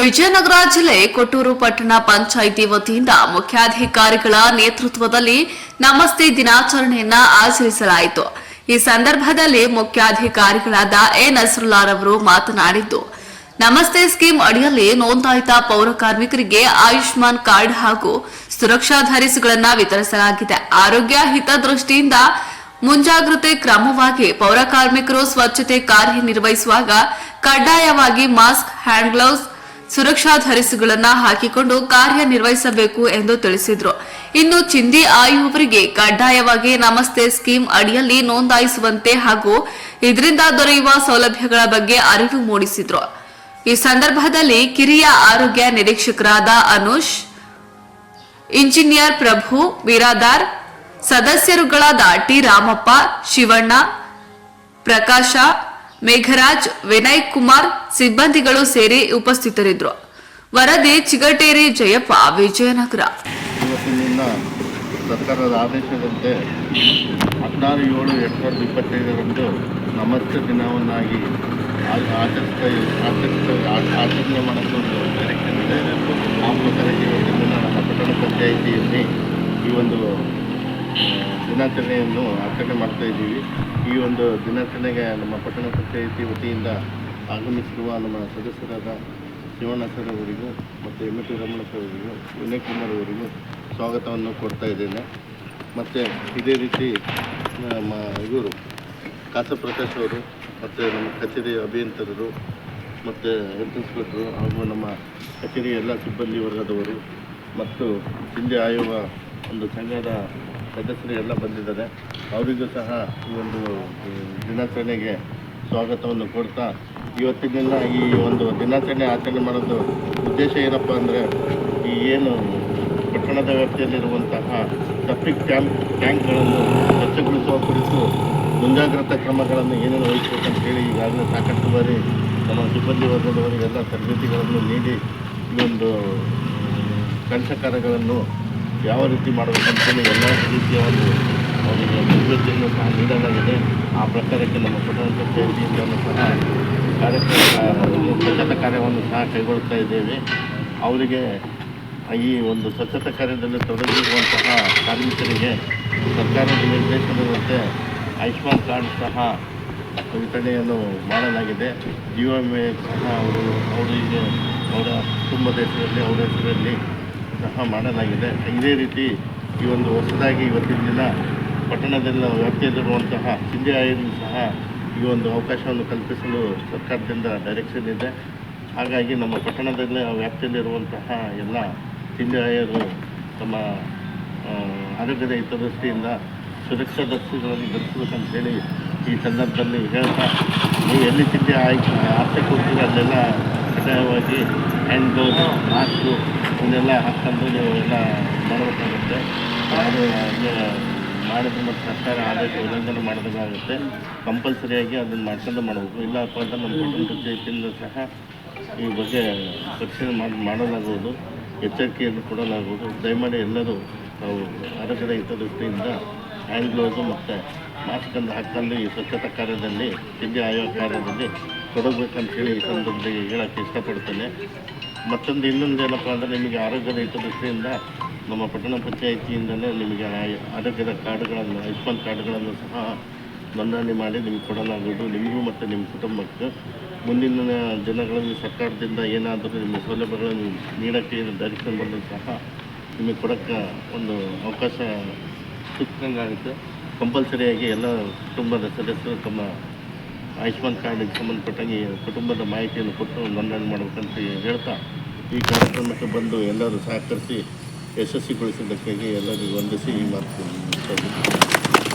ವಿಜಯನಗರ ಜಿಲ್ಲೆ ಕೊಟ್ಟೂರು ಪಟ್ಟಣ ಪಂಚಾಯಿತಿ ವತಿಯಿಂದ ಮುಖ್ಯಾಧಿಕಾರಿಗಳ ನೇತೃತ್ವದಲ್ಲಿ ನಮಸ್ತೆ ದಿನಾಚರಣೆಯನ್ನ ಆಚರಿಸಲಾಯಿತು. ಈ ಸಂದರ್ಭದಲ್ಲಿ ಮುಖ್ಯಾಧಿಕಾರಿಗಳಾದ ಎ ನಸರುಲ್ಲಾರವರು ಮಾತನಾಡಿದ್ದು, ನಮಸ್ತೆ ಸ್ಕೀಮ್ ಅಡಿಯಲ್ಲಿ ನೋಂದಾಯಿತ ಪೌರ ಕಾರ್ಮಿಕರಿಗೆ ಆಯುಷ್ಮಾನ್ ಕಾರ್ಡ್ ಹಾಗೂ ಸುರಕ್ಷಾ ಧರಿಸುಗಳನ್ನು ವಿತರಿಸಲಾಗಿದೆ. ಆರೋಗ್ಯ ಹಿತದೃಷ್ಟಿಯಿಂದ ಮುಂಜಾಗ್ರತೆ ಕ್ರಮವಾಗಿ ಪೌರ ಕಾರ್ಮಿಕರು ಸ್ವಚ್ಛತೆ ಕಾರ್ಯನಿರ್ವಹಿಸುವಾಗ ಕಡ್ಡಾಯವಾಗಿ ಮಾಸ್ಕ್, ಹ್ಯಾಂಡ್ ಗ್ಲೌಸ್ ಸುರಕ್ಷಾ ಧರಿಸುಗಳನ್ನು ಹಾಕಿಕೊಂಡು ಕಾರ್ಯನಿರ್ವಹಿಸಬೇಕು ಎಂದು ತಿಳಿಸಿದರು. ಇನ್ನು ಚಿಂದಿ ಆಯುವವರಿಗೆ ಕಡ್ಡಾಯವಾಗಿ ನಮಸ್ತೆ ಸ್ಕೀಮ್ ಅಡಿಯಲ್ಲಿ ನೋಂದಾಯಿಸುವಂತೆ ಹಾಗೂ ಇದರಿಂದ ದೊರೆಯುವ ಸೌಲಭ್ಯಗಳ ಬಗ್ಗೆ ಅರಿವು ಮೂಡಿಸಿದ್ರು. ಈ ಸಂದರ್ಭದಲ್ಲಿ ಕಿರಿಯ ಆರೋಗ್ಯ ನಿರೀಕ್ಷಕರಾದ ಅನುಷ್, ಇಂಜಿನಿಯರ್ ಪ್ರಭು ವೀರಾದಾರ್ ಸದಸ್ಯರುಗಳಾದ ಟಿ ರಾಮಪ್ಪ, ಶಿವಣ್ಣ, ಪ್ರಕಾಶ ಮೇಘರಾಜ್, ವಿನಯ್ ಕುಮಾರ್ ಸಿಬ್ಬಂದಿಗಳು ಸೇರಿ ಉಪಸ್ಥಿತರಿದ್ದರು. ವರದಿ ಚಿಗಟೇರಿ ಜಯಪ್ಪ, ವಿಜಯನಗರ. ಇವತ್ತಿನಿಂದ ಸರ್ಕಾರದ ಆದೇಶದಂತೆ ಹದಿನಾರು ಏಳು ಎರಡು ಸಾವಿರದ ಇಪ್ಪತ್ತೈದರಂದು ನಮಸ್ತೆ ದಿನವನ್ನಾಗಿ ಆಚರಿಸ್ತಾ ಆಚರಿಸ್ತಾ ಆಚರಣೆ ಮಾಡೋದು ಡೈರೆಕ್ಷನ್ ಇದೆ. ಆ ಇವತ್ತಿನ ನಮ್ಮ ಪಟ್ಟಣ ಪಂಚಾಯಿತಿಯಲ್ಲಿ ಈ ಒಂದು ದಿನಾಚರಣೆಯನ್ನು ಆಚರಣೆ ಮಾಡ್ತಾ ಇದ್ದೀವಿ. ಈ ಒಂದು ದಿನಾಚರಣೆಗೆ ನಮ್ಮ ಪಟ್ಟಣ ಪಂಚಾಯಿತಿ ವತಿಯಿಂದ ಆಗಮಿಸಿರುವ ನಮ್ಮ ಸದಸ್ಯರಾದ ಶಿವಣ್ಣ ಸರ್ ಅವರಿಗೂ ಮತ್ತು ಎಂ ಟಿ ರಮಣ ಸರ್ ಅವರಿಗೂ, ವಿನಯ್ ಕುಮಾರ್ ಅವರಿಗೂ ಸ್ವಾಗತವನ್ನು ಕೊಡ್ತಾ ಇದ್ದೇನೆ. ಮತ್ತು ಇದೇ ರೀತಿ ನಮ್ಮ ಇವರು ಕಾಸಪ್ರಕಾಶ್ ಅವರು, ಮತ್ತು ನಮ್ಮ ಕಚೇರಿ ಅಭಿಯಂತರರು, ಮತ್ತು ಹೆಲ್ತ್ ಇನ್ಸ್ಪೆಕ್ಟ್ರು ಹಾಗೂ ನಮ್ಮ ಕಚೇರಿ ಎಲ್ಲ ಸಿಬ್ಬಂದಿ ವರ್ಗದವರು ಮತ್ತು ಹಿಂದೆ ಆಯೋಗ ಒಂದು ಸಂಘದ ಸದಸ್ಯರು ಎಲ್ಲ ಬಂದಿದ್ದಾರೆ. ಅವರಿಗೂ ಸಹ ಈ ಒಂದು ದಿನಾಚರಣೆಗೆ ಸ್ವಾಗತವನ್ನು ಕೊಡ್ತಾ ದಿನ ಈ ಒಂದು ದಿನಾಚರಣೆ ಆಚರಣೆ ಮಾಡೋದು ಉದ್ದೇಶ ಏನಪ್ಪ ಅಂದರೆ, ಈ ಏನು ಪಟ್ಟಣದ ವ್ಯಾಪ್ತಿಯಲ್ಲಿರುವಂತಹ ಸಪ್ಟಿಕ್ ಟ್ಯಾಂಕ್ ಟ್ಯಾಂಕ್ಗಳನ್ನು ಸ್ವಚ್ಛಗೊಳಿಸುವ ಕುರಿತು ಮುಂಜಾಗ್ರತಾ ಕ್ರಮಗಳನ್ನು ಏನೇನು ಹೇಳಿ ಈಗಾಗಲೇ ಸಾಕಷ್ಟು ಬಾರಿ ನಮ್ಮ ಸಿಬ್ಬಂದಿ ವರ್ಗದವರಿಗೆಲ್ಲ ತರಬೇತಿಗಳನ್ನು ನೀಡಿ ಈ ಒಂದು ಕೆಲಸ ಯಾವ ರೀತಿ ಮಾಡಬೇಕಂತೇಳಿ ಎಲ್ಲ ರೀತಿಯ ಒಂದು ಅವರಿಗೆ ತರಬೇತಿಯನ್ನು ಸಹ ನೀಡಲಾಗಿದೆ. ಆ ಪ್ರಕಾರಕ್ಕೆ ನಮ್ಮ ಪಟ್ಟಣ ಪಂಚಾಯಿತಿಯಿಂದಲೂ ಸಹ ಕಾರ್ಯಕ್ರಮ ಸ್ವಚ್ಛತಾ ಕಾರ್ಯವನ್ನು ಸಹ ಕೈಗೊಳ್ತಾ ಇದ್ದೇವೆ. ಅವರಿಗೆ ಈ ಒಂದು ಸ್ವಚ್ಛತಾ ಕಾರ್ಯದಲ್ಲಿ ತೊಡಗಿರುವಂತಹ ಕಾರ್ಮಿಕರಿಗೆ ಸರ್ಕಾರದ ನಿರ್ದೇಶನದಂತೆ ಆಯುಷ್ಮಾನ್ ಕಾರ್ಡ್ ಸಹ ವಿತರಣೆಯನ್ನು ಮಾಡಲಾಗಿದೆ. ಜೀವ ವಿಮೆ ಸಹ ಅವರು, ಅವರಿಗೆ ಅವರ ಕುಟುಂಬದ ಹೆಸರಲ್ಲಿ, ಅವರ ಹೆಸರಲ್ಲಿ ಸಹ ಮಾಡಲಾಗಿದೆ. ಇದೇ ರೀತಿ ಈ ಒಂದು ಹೊಸದಾಗಿ ಇವತ್ತಿನ ದಿನ ಪಟ್ಟಣದಲ್ಲಿ ವ್ಯಾಪ್ತಿಯಲ್ಲಿರುವಂತಹ ಸಿಂಧಿ ಆಯೋಗ ಸಹ ಈ ಒಂದು ಅವಕಾಶವನ್ನು ಕಲ್ಪಿಸಲು ಸರ್ಕಾರದಿಂದ ಡೈರೆಕ್ಷನ್ ಇದೆ. ಹಾಗಾಗಿ ನಮ್ಮ ಪಟ್ಟಣದಲ್ಲಿ ವ್ಯಾಪ್ತಿಯಲ್ಲಿರುವಂತಹ ಎಲ್ಲ ಸಿಂಧಿ ಆಯರು ತಮ್ಮ ಆರೋಗ್ಯದ ಹಿತದೃಷ್ಟಿಯಿಂದ ಸುರಕ್ಷಾ ದೃಷ್ಟಿಗಳನ್ನು ಧರಿಸಬೇಕಂತೇಳಿ ಈ ಸಂದರ್ಭದಲ್ಲಿ ಹೇಳ್ತಾ, ನೀವು ಎಲ್ಲಿ ತಿಂಡಿ ಆಯ್ಕೆ ಆಸೆ ಕೊಡ್ತೀರ, ಅಲ್ಲೆಲ್ಲ ಕಡ್ಡಾಯವಾಗಿ ಹ್ಯಾಂಡ್ ಗ್ಲೌಸ್ ಮಾಸ್ಕು ಇವನ್ನೆಲ್ಲ ಹಾಕ್ಕೊಂಡು ನೀವು ಎಲ್ಲ ಮಾಡಬೇಕಾಗುತ್ತೆ. ಅದು ಮಾಡಿದ್ರೆ ಮತ್ತು ಸರ್ಕಾರ ಆದೇಶ ಉಲ್ಲಂಘನೆ ಮಾಡಬೇಕಾಗುತ್ತೆ ಕಂಪಲ್ಸರಿಯಾಗಿ ಅದನ್ನು ಮಾಡ್ಕೊಂಡು ಮಾಡಬೇಕು. ಇಲ್ಲಪ್ಪ ಅಂತ ನಮ್ಮ ಪಂಚಾಯತಿಯಿಂದ ಸಹ ಈ ಬಗ್ಗೆ ಪರಿಶೀಲನೆ ಮಾಡಿ, ಮಾಡಲಾಗುವುದು. ಎಚ್ಚರಿಕೆಯನ್ನು ಕೊಡಲಾಗುವುದು. ದಯಮಾಡಿ ಎಲ್ಲರೂ ನಾವು ಆರೋಗ್ಯದ ಹಿತದೃಷ್ಟಿಯಿಂದ ಹ್ಯಾಂಡ್ ಗ್ಲೌಸು ಮತ್ತು ಮಾಸ್ಕನ್ನು ಹಾಕ್ಕೊಂಡು ಈ ಸ್ವಚ್ಛತಾ ಕಾರ್ಯದಲ್ಲಿ ತಿಂಡಿ ಆಯೋಗ ಕಾರ್ಯದಲ್ಲಿ ತೊಡಗಬೇಕಂತ ಹೇಳಿ ಈ ಸಂದರ್ಭದಲ್ಲಿ ಹೇಳೋಕ್ಕೆ ಇಷ್ಟಪಡ್ತೇನೆ. ಮತ್ತೊಂದು ಇನ್ನೊಂದು ಏನಪ್ಪ ಅಂದರೆ ನಿಮಗೆ ಆರೋಗ್ಯದ ಹಿತದೃಷ್ಟಿಯಿಂದ ನಮ್ಮ ಪಟ್ಟಣ ಪಂಚಾಯಿತಿಯಿಂದಲೇ ನಿಮಗೆ ಆರೋಗ್ಯದ ಕಾರ್ಡ್ಗಳನ್ನು ಆಯುಷ್ಮಾನ್ ಕಾರ್ಡ್ಗಳನ್ನು ಸಹ ನೋಂದಣಿ ಮಾಡಿ ನಿಮ್ಗೆ ಕೊಡಲಾಗುವುದು. ನಿಮಗೂ ಮತ್ತು ನಿಮ್ಮ ಕುಟುಂಬಕ್ಕೆ. ಮುಂದಿನ ದಿನಗಳಲ್ಲಿ ಸರ್ಕಾರದಿಂದ ಏನಾದರೂ ನಿಮ್ಮ ಸೌಲಭ್ಯಗಳನ್ನು ನೀಡೋಕ್ಕೆ ಧರಿಸಿಕೊಂಡು ಬಂದರೂ ಸಹ ನಿಮಗೆ ಕೊಡೋಕ್ಕೆ ಒಂದು ಅವಕಾಶ ಸಿಕ್ಕಂಗಾಗುತ್ತೆ. ಕಂಪಲ್ಸರಿಯಾಗಿ ಎಲ್ಲ ಕುಟುಂಬದ ಸದಸ್ಯರು ತಮ್ಮ ಆಯುಷ್ಮಾನ್ ಕಾರ್ಡಿಗೆ ಸಂಬಂಧಪಟ್ಟಂಗೆ ಕುಟುಂಬದ ಮಾಹಿತಿಯನ್ನು ಕೊಟ್ಟು ನೋಂದಣಿ ಮಾಡಬೇಕಂತ ಹೇಳ್ತಾ ಈ ಕಾರ್ಯಕ್ರಮಕ್ಕೆ ಬಂದು ಎಲ್ಲರೂ ಸಹಕರಿಸಿ ಯಶಸ್ವಿಗೊಳಿಸಿದ್ದಕ್ಕಾಗಿ ಎಲ್ಲರಿಗೂ ವಂದಿಸಿ ಈ ಮಾತು.